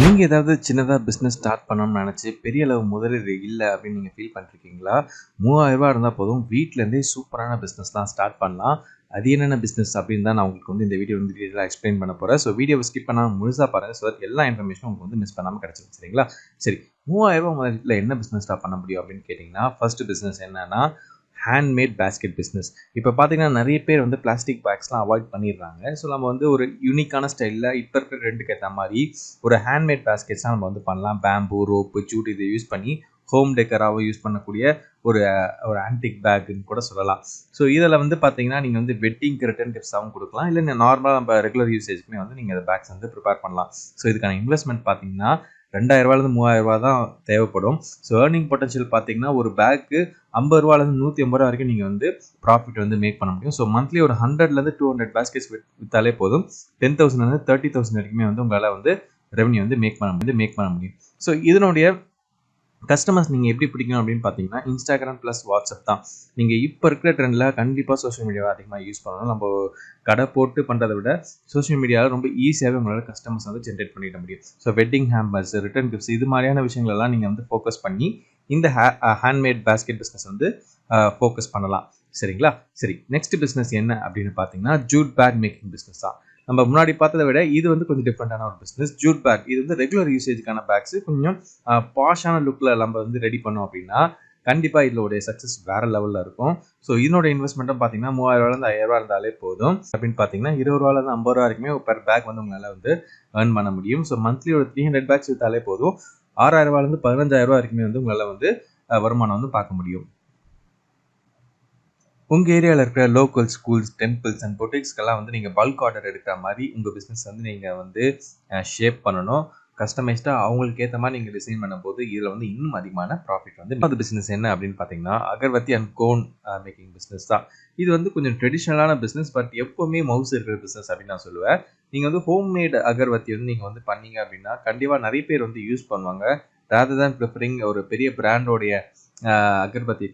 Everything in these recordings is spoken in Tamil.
நீங்கள் ஏதாவது சின்னதாக பிஸ்னஸ் ஸ்டார்ட் பண்ணணும்னு நினச்சி பெரிய அளவு முதலீடு இல்லை அப்படின்னு நீங்கள் ஃபீல் பண்ணிருக்கீங்களா? மூவாயிரரூபா இருந்தால் போதும் வீட்டிலேருந்தே சூப்பரான பிஸ்னஸ்லாம் ஸ்டார்ட் பண்ணலாம். அது என்னென்ன பிஸ்னஸ் அப்படின்னு தான் நான் உங்களுக்கு வந்து இந்த வீடியோ வந்து டீட்டெயிலாக எக்ஸ்பிளைன் பண்ண போகிறேன் ஸோ வீடியோவை ஸ்கிப் பண்ணாமல் முழுசாக பாருங்கள் ஸோ எல்லா இன்ஃபர்மேஷனும் உங்களுக்கு வந்து மிஸ் பண்ணாமல் கிடச்சிடும் சரிங்களா? சரி மூவாயிரரூபா முதலீட்டில் என்ன பிஸ்னஸ் ஸ்டார்ட் பண்ண முடியும் அப்படின்னு கேட்டிங்கன்னா ஃபஸ்ட்டு பிஸ்னஸ் என்னென்னா ஹேண்ட்மேட் பேஸ்கெட் பிஸ்னஸ் இப்போ பார்த்தீங்கன்னா நிறைய பேர் வந்து பிளாஸ்டிக் பேக்ஸ்லாம் அவாய்ட் பண்ணிடுறாங்க. ஸோ நம்ம வந்து ஒரு யூனிக்கான ஸ்டைலில் இப்போ இருக்கிற ரெண்டுக்கு ஏற்ற மாதிரி ஒரு ஹேண்ட்மேட் பேஸ்கெட்ஸ்லாம் நம்ம வந்து பண்ணலாம். பேம்பு ரோப்பு ஜூட் இதை யூஸ் பண்ணி ஹோம் டெக்கராகவும் யூஸ் பண்ணக்கூடிய ஒரு ஒரு ஆன்டிக் பேக்குன்னு கூட சொல்லலாம். ஸோ இதில் வந்து பார்த்தீங்கன்னா நீங்கள் வந்து வெட்டிங்க்கு ரிட்டர்ன் கிஃப்ட்ஸாகவும் கொடுக்கலாம். இல்லை நார்மலாக நம்ம ரெகுலர் யூசேஜ்க்குமே வந்து நீங்கள் அந்த பேக்ஸ் வந்து ப்ரிப்பேர் பண்ணலாம். ஸோ இதுக்கான இன்வெஸ்ட்மெண்ட் பார்த்தீங்கன்னா ரெண்டாயிரரூவாலேருந்து மூவாயிரரூபா தான் தேவைப்படும். ஸோ ஏர்னிங் பொட்டன்ஷியல் பார்த்தீங்கன்னா ஒரு பேக்கு ஐம்பது ரூபாலேருந்து நூற்றி ஐம்பது ரூபா வரைக்கும் நீங்கள் வந்து ப்ராஃபிட் வந்து மேக் பண்ண முடியும். ஸோ மந்த்லி ஒரு ஹண்ட்ரட்லேருந்து டூ ஹண்ட்ரட் பேஸ்கெட்ஸ் வித்தாலே போதும். டென் தௌசண்ட்லேருந்து தேர்ட்டி தௌசண்ட் வரைக்குமே வந்து உங்களால் வந்து ரெவன்யூ வந்து மேக் பண்ண முடியும் மேக் பண்ண முடியும். ஸோ இதனுடைய கஸ்டமர்ஸ் நீங்கள் எப்படி பிடிக்கணும் அப்படின்னு பார்த்தீங்கன்னா இன்ஸ்டாகிராம் ப்ளஸ் வாட்ஸ்அப் தான். நீங்கள் இப்போ இருக்கிற ட்ரெண்டில் கண்டிப்பாக சோஷியல் மீடியாவை அதிகமாக யூஸ் பண்ணணும். நம்ம கடை போட்டு பண்ணுறதை விட சோஷியல் மீடியாவில் ரொம்ப ஈஸியாகவே உங்களால் கஸ்டமர்ஸ் வந்து ஜென்ரேட் பண்ணிட முடியும். So wedding hampers return gifts இது மாதிரியான விஷயங்களெல்லாம் நீங்கள் வந்து ஃபோக்கஸ் பண்ணி இந்த ஹே ஹேண்ட்மேட் பேஸ்கெட் பிஸ்னஸ் வந்து ஃபோக்கஸ் பண்ணலாம். சரிங்களா? சரி நெக்ஸ்ட் பிஸ்னஸ் என்ன அப்படின்னு பார்த்தீங்கன்னா ஜூட் பேக் மேக்கிங் பிஸ்னஸ் தான். நம்ம முன்னாடி பார்த்ததை விட இது வந்து கொஞ்சம் டிஃப்ரெண்டான ஒரு பிஸ்னஸ் ஜூட் பேக் இது வந்து ரெகுலர் யூசேஜுக்கான பேக்ஸ் கொஞ்சம் பாஷான லுக்கில் நம்ம வந்து ரெடி பண்ணோம் அப்படின்னா கண்டிப்பாக இதோடைய சக்ஸஸ் வேற லெவலில் இருக்கும். ஸோ இதனோட இன்வெஸ்ட்மெண்ட்டும் பார்த்தீங்கன்னா மூவாயிரரூவாலேருந்து ஐயாயிரரூவா இருந்தாலே போதும். அப்படின்னு பார்த்தீங்கன்னா இருபது ரூபாலேருந்து ஐம்பது ரூபா வரைக்குமே பெர் பேக் வந்து உங்களால் வந்து ஏர்ன் பண்ண முடியும். ஸோ மந்த்லி ஒரு த்ரீ ஹண்ட்ரட் பேக்ஸ் வித்தாலே போதும். ஆறாயிரம் ரூபாலேருந்து பதினஞ்சாயிரம் ரூபா வரைக்குமே வந்து உங்களால் வந்து வருமானம் வந்து பார்க்க முடியும். உங்கள் ஏரியாவில் இருக்கிற லோக்கல் ஸ்கூல்ஸ் டெம்பிள்ஸ் அண்ட் பொட்டிக்ஸ்க்கெல்லாம் வந்து நீங்கள் பல்க் ஆர்டர் எடுக்கிற மாதிரி உங்கள் பிஸ்னஸ் வந்து நீங்கள் வந்து ஷேப் பண்ணணும். கஸ்டமைஸ்டாக அவங்களுக்கு ஏற்ற மாதிரி நீங்கள் டிசைன் பண்ணும்போது இதில் வந்து இன்னும் அதிகமான ப்ராஃபிட் வந்து அது பிஸ்னஸ் என்ன அப்படின்னு பார்த்தீங்கன்னா agarbatti and cone making business தான். இது வந்து கொஞ்சம் ட்ரெடிஷ்னலான பிஸ்னஸ் பட் எப்போவுமே மவுஸ் இருக்கிற பிஸ்னஸ் அப்படின்னு நான் சொல்லுவேன். நீங்கள் வந்து ஹோம்மேட் அகர்வத்தி வந்து நீங்கள் வந்து பண்ணீங்க அப்படின்னா கண்டிப்பாக நிறைய பேர் வந்து யூஸ் பண்ணுவாங்க. ரேதர் தேன் ப்ரிஃபரிங் ஒரு பெரிய பிராண்டோடைய அகர்பத்தி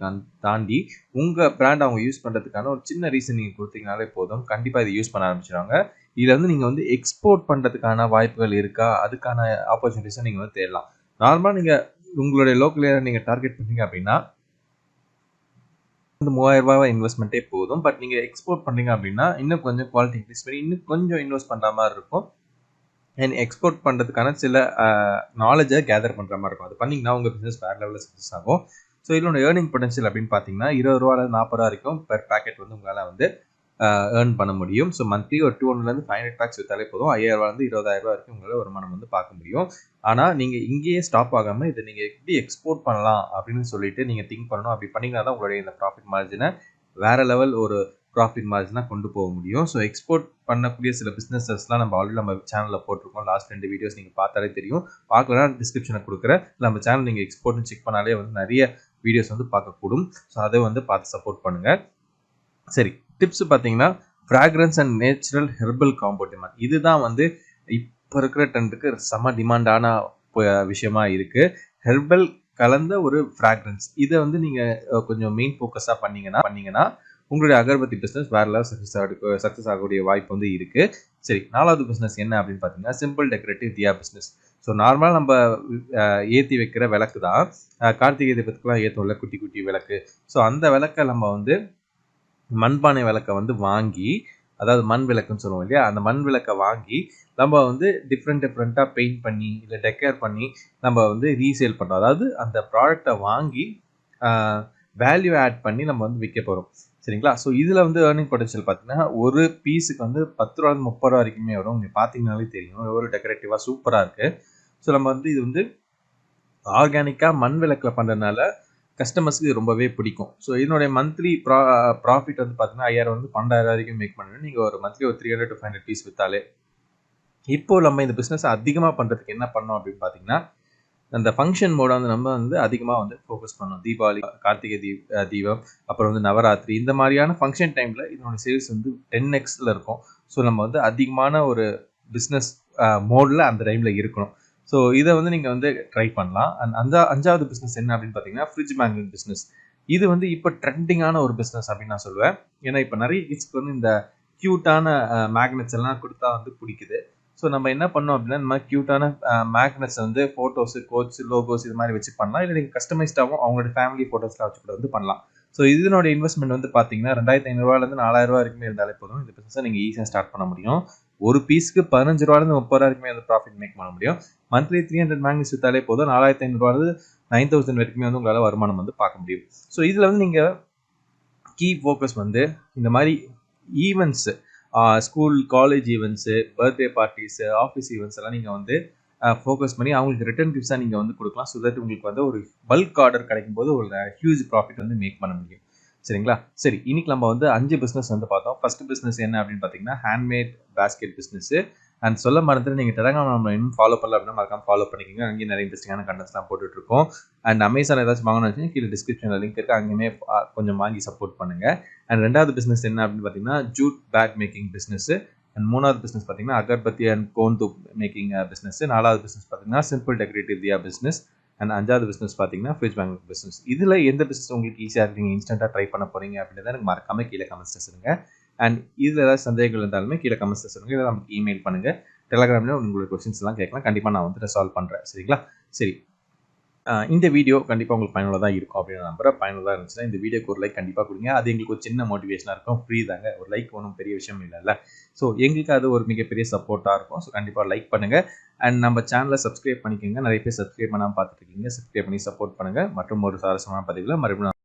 தாண்டி உங்கள் பிராண்ட் அவங்க யூஸ் பண்ணுறதுக்கான ஒரு சின்ன ரீசன் நீங்கள் கொடுத்தீங்கனாலே போதும். கண்டிப்பாக இதை யூஸ் பண்ண ஆரம்பிச்சிடுவாங்க இதில் வந்து நீங்கள் வந்து எக்ஸ்போர்ட் பண்ணுறதுக்கான வாய்ப்புகள் இருக்கா? அதுக்கான ஆப்பர்ச்சுனிட்டிஸை நீங்கள் வந்து தேடலாம். நார்மலாக நீங்கள் உங்களுடைய லோக்கல் ஏரியா நீங்கள் டார்கெட் பண்ணீங்க அப்படின்னா வந்து மூவாயிரம் ரூபாய் இன்வெஸ்ட்மெண்ட்டே போதும். பட் நீங்கள் எக்ஸ்போர்ட் பண்ணுறீங்க அப்படின்னா இன்னும் கொஞ்சம் குவாலிட்டி இன்க்ரீஸ் பண்ணி இன்னும் கொஞ்சம் இன்வெஸ்ட் பண்ணுற மாதிரி இருக்கும். அண்ட் எக்ஸ்போர்ட் பண்ணுறதுக்கான சில நாலேஜை கேதர் பண்ணுற மாதிரி இருக்கும். அது பண்ணிங்கன்னா உங்கள் பிஸ்னஸ் வேறு லெவலில் சக்ஸஸ் ஆகும். ஸோ இதோட ஏர்னிங் பொட்டன்ஷியல் அப்படின்னு பார்த்தீங்கன்னா இருபது ரூபாலேருந்து நாற்பது ரூபா வரைக்கும் பெர் பேக்கெட் வந்து உங்களால் வந்து ஏர்ன் பண்ண முடியும். ஸோ மந்த்லி ஒரு டூ ஹண்ட்ரட்லேருந்து ஃபைவ் ஹண்ட்ரட் பேக்ஸ் விற்றாலே போதும். ஐயாயிரரூவாலேருந்து இருபதாயிரம் ரூபா வரைக்கும் உங்களால் வருமானம் வந்து பார்க்க முடியும். ஆனால் நீங்கள் இங்கேயே ஸ்டாப் ஆகாமல் இதை நீங்கள் எப்படி எக்ஸ்போர்ட் பண்ணலாம் அப்படின்னு சொல்லிட்டு நீங்கள் திங்க் பண்ணணும். அப்படி பண்ணிங்கன்னா தான் உங்களுடைய இந்த ப்ராஃபிட் மார்ஜினை வேறு லெவல் ஒரு ப்ராஃபிட் மார்ஜினாக கொண்டு போக முடியும். ஸோ எக்ஸ்போர்ட் பண்ணக்கூடிய சில பிஸ்னஸஸ்லாம் நம்ம ஆல்ரெடி நம்ம சேனலில் போட்டிருக்கோம். லாஸ்ட் ரெண்டு வீடியோஸ் நீங்கள் பார்த்தாலே தெரியும். பார்க்கலாம் டிஸ்கிரிப்ஷனை கொடுக்குறேன். நம்ம சேனல் நீங்கள் எக்ஸ்போர்ட்னு செக் பண்ணாலே வந்து நிறைய வீடியோஸ் வந்து பார்க்கக்கூடும். ஸோ அதை வந்து பார்த்து சப்போர்ட் பண்ணுங்கள் சரி டிப்ஸ் பார்த்தீங்கன்னா fragrance and natural herbal compound இதுதான் வந்து இப்போ இருக்கிற ட்ரெண்டுக்கு செம டிமாண்டான விஷயமா இருக்குது ஹெர்பல் கலந்த ஒரு ஃப்ராக்ரன்ஸ் இதை வந்து நீங்கள் கொஞ்சம் மெயின் ஃபோக்கஸாக பண்ணீங்கன்னா பண்ணீங்கன்னா உங்களுடைய அகர்பத்தி பிஸ்னஸ் வேற லெவல் சக்ஸஸ் ஆக சக்ஸஸ் ஆகக்கூடிய வாய்ப்பு வந்து இருக்குது சரி நாலாவது பிஸ்னஸ் என்ன அப்படின்னு பார்த்தீங்கன்னா simple decorative diya business so நார்மலாக நம்ம ஏற்றி வைக்கிற விளக்கு தான். கார்த்திகை தீபத்துக்குலாம் ஏற்றும்ல குட்டி குட்டி விளக்கு. ஸோ அந்த விளக்கை நம்ம வந்து மண்பானை விளக்கை வந்து வாங்கி அதாவது மண் விளக்குன்னு சொல்லுவோம் இல்லையா? அந்த மண் விளக்கை வாங்கி நம்ம வந்து டிஃப்ரெண்ட் டிஃப்ரெண்ட்டாக பெயிண்ட் பண்ணி இல்லை டெக்கேர் பண்ணி நம்ம வந்து ரீசேல் பண்ணுறோம் அதாவது அந்த ப்ராடக்டை வாங்கி வேல்யூ ஆட் பண்ணி நம்ம வந்து விற்க போகிறோம் சரிங்களா? ஸோ இதில் வந்து ஏர்னிங் பொட்டன்ஷியல் பார்த்தீங்கன்னா ஒரு பீஸுக்கு வந்து பத்து ரூபா முப்பது ரூபா வரைக்குமே வரும். நீங்கள் பார்த்தீங்கனாலே தெரியும். எவ்வளோ டெக்கரேட்டிவாக சூப்பராக இருக்குது ஸோ நம்ம வந்து இது வந்து ஆர்கானிக்காக மண் விளக்கில் பண்ணுறதுனால கஸ்டமர்ஸ்க்கு ரொம்பவே பிடிக்கும். ஸோ இதனுடைய மந்த்லி ப்ரா ப்ராஃபிட் வந்து பார்த்தீங்கன்னா ஐயாயிரம் வந்து பன்னெண்டாயிரம் வரைக்கும் மேக் பண்ணுவேன். நீங்கள் ஒரு மந்த்லி ஒரு three hundred to five hundred pieces விற்றாலே இப்போது நம்ம இந்த பிஸ்னஸ் அதிகமாக பண்ணுறதுக்கு என்ன பண்ணோம் அப்படின்னு பார்த்தீங்கன்னா அந்த ஃபங்க்ஷன் மோட வந்து நம்ம வந்து அதிகமாக வந்து ஃபோக்கஸ் பண்ணோம் தீபாவளி கார்த்திகை தீ தீபம் அப்புறம் வந்து நவராத்திரி இந்த மாதிரியான ஃபங்க்ஷன் டைமில் இதனோட சேல்ஸ் வந்து டென் எக்ஸில் இருக்கும். ஸோ நம்ம வந்து அதிகமான ஒரு பிஸ்னஸ் மோடில் அந்த டைமில் இருக்கணும். ஸோ இதை வந்து நீங்கள் வந்து ட்ரை பண்ணலாம். அண்ட் அஞ்சா அஞ்சாவது பிஸ்னஸ் என்ன அப்படின்னு பார்த்தீங்கன்னா ஃப்ரிட்ஜ் மேக்னெட் பிஸ்னஸ் இது வந்து இப்போ ட்ரெண்டிங்கான ஒரு பிஸ்னஸ் அப்படின்னு நான் சொல்லுவேன். ஏன்னா இப்போ நிறைய கிட்ஸ்க்கு வந்து இந்த க்யூட்டான மேக்னெட்ஸ் எல்லாம் கொடுத்தா வந்து பிடிக்குது. ஸோ நம்ம என்ன பண்ணோம் அப்படின்னா இந்த மாதிரி க்யூட்டான மேக்னெட்ஸ் வந்து ஃபோட்டோஸு கோட்ஸ் லோகோஸ் இது மாதிரி வச்சு பண்ணலாம். இல்லை நீங்கள் கஸ்டமைஸ்டாகவும் அவங்களோட ஃபேமிலி ஃபோட்டோஸ்லாம் வச்சு கூட வந்து பண்ணலாம். ஸோ இதனோட இன்வெஸ்ட்மெண்ட் வந்து பார்த்தீங்கன்னா ரெண்டாயிரத்தி ஐநூறுவாலேருந்து நாலாயிரரூவா வரைக்கும் இருந்தாலே போதும். இந்த பிஸ்னஸை நீங்கள் ஈஸியாக ஸ்டார்ட் பண்ண முடியும். ஒரு பீஸ்க்கு பதினஞ்சு ரூபாயிலிருந்து முப்பது ரூபாய்க்குமே வரைக்குமே வந்து ப்ராஃபிட் மேக் பண்ண முடியும். மந்த்லி த்ரீ ஹண்ட்ரட் மேக்னிஸ் வித்தாலே போதும். நாலாயிரத்தி ஐநூறுவாலேருந்து நைன் தௌசண்ட் வரைக்குமே வந்து உங்களால் வருமானம் வந்து பார்க்க முடியும். ஸோ இதில் வந்து நீங்கள் கீ ஃபோக்கஸ் வந்து இந்த மாதிரி events school college events birthday parties office events எல்லாம் நீங்கள் வந்து ஃபோக்கஸ் பண்ணி அவங்களுக்கு ரிட்டர்ன் கிஃப்ட்ஸாக நீங்கள் வந்து கொடுக்கலாம். ஸோ தட் உங்களுக்கு வந்து ஒரு பல்க் ஆர்டர் கிடைக்கும் போது ஒரு ஹியூஜ் ப்ராஃபிட் வந்து மேக் பண்ண முடியும். சரிங்களா? சரி இன்னைக்கு நம்ம வந்து அஞ்சு பிஸ்னஸ் வந்து பார்த்தோம். ஃபர்ஸ்ட் பிஸ்னஸ் என்ன அப்படின்னு பார்த்தீங்கன்னா ஹேண்ட்மேட் பேஸ்கெட் பிஸ்னஸ் அண்ட் சொல்ல மறந்துட்டு நீங்கள் டெலகிராம் நம்ம இன்னும் ஃபாலோ பண்ணல அப்படின்னா மறக்காம ஃபாலோ பண்ணிக்கோங்க. அங்கேயும் நிறைய இன்ட்ரெஸ்டிங்கான கண்டென்ட்ஸ்லாம் போட்டுட்டுருக்கோம் அண்ட் அமேசான் ஏதாச்சும் வாங்கணும்னு வச்சு கீழே டிஸ்கிரிப்ஷனில் லிங்க் இருக்குது அங்கேயுமே கொஞ்சம் வாங்கி சப்போர்ட் பண்ணுங்க. அண்ட் ரெண்டாவது பிஸ்னஸ் என்ன அப்படின்னு பார்த்தீங்கன்னா jute bag making business and மூணாவது பிஸ்னஸ் பார்த்தீங்கன்னா அகர்பத்தி அண்ட் கோந்து மேக்கிங் பிஸ்னஸ் நாலாவது பிஸ்னஸ் பார்த்தீங்கன்னா simple decorative diya business and அஞ்சாவது பிஸ்னஸ் பார்த்தீங்கன்னா ஃப்ரிட்ஜ் பேங்க் பிஸ்னஸ் இதில் எந்த பிஸ்னஸ் உங்களுக்கு ஈஸியாக இருக்கு நீங்கள் இன்ஸ்டண்ட்டாக ட்ரை பண்ண போறீங்க அப்படின்றத எனக்கு மறக்காமல் கீழே கமெண்ட்ஸ் சொல்லுங்க. அண்ட் இதில் ஏதாவது சந்தேகங்கள் இருந்தாலுமே கீழே கமெண்ட்ஸ் சொல்லுங்க. இல்லை நமக்கு இமெயில் பண்ணுங்கள் டெலகிராமில் உங்களோட கொஸ்டின்ஸ்லாம் கேட்கலாம். கண்டிப்பாக நான் வந்து சால்வ் பண்ணுறேன் சரிங்களா? சரி. இந்த வீடியோ கண்டிப்பாக உங்களுக்கு பயனுள்ளதாக இருக்கும் அப்படின்னு நம்புகிறேன் பயனுள்ளதாக இருந்துச்சுன்னா இந்த வீடியோக்கு ஒரு லைக் கண்டிப்பாக கொடுங்க. அது எங்களுக்கு ஒரு சின்ன மோட்டிவேஷனாக இருக்கும். ஃப்ரீ தாங்க. ஒரு லைக் ஒன்றும் பெரிய விஷயம் இல்லைல்ல. ஸோ எங்களுக்கு அது ஒரு மிகப்பெரிய சப்போர்ட்டாக இருக்கும். ஸோ கண்டிப்பாக லைக் பண்ணுங்கள் அண்ட் நம்ம சேனலை சப்ஸ்கிரைப் பண்ணிக்கோங்க. நிறைய பேர் சப்ஸ்கிரைப் பண்ணாமல் பார்த்துட்டு இருக்கீங்க. சப்ஸ்கிரைப் பண்ணி சப்போர்ட் பண்ணுங்கள் மற்றும் ஒரு சுவாரஸ்யமான பதிவில் மறுபடியும்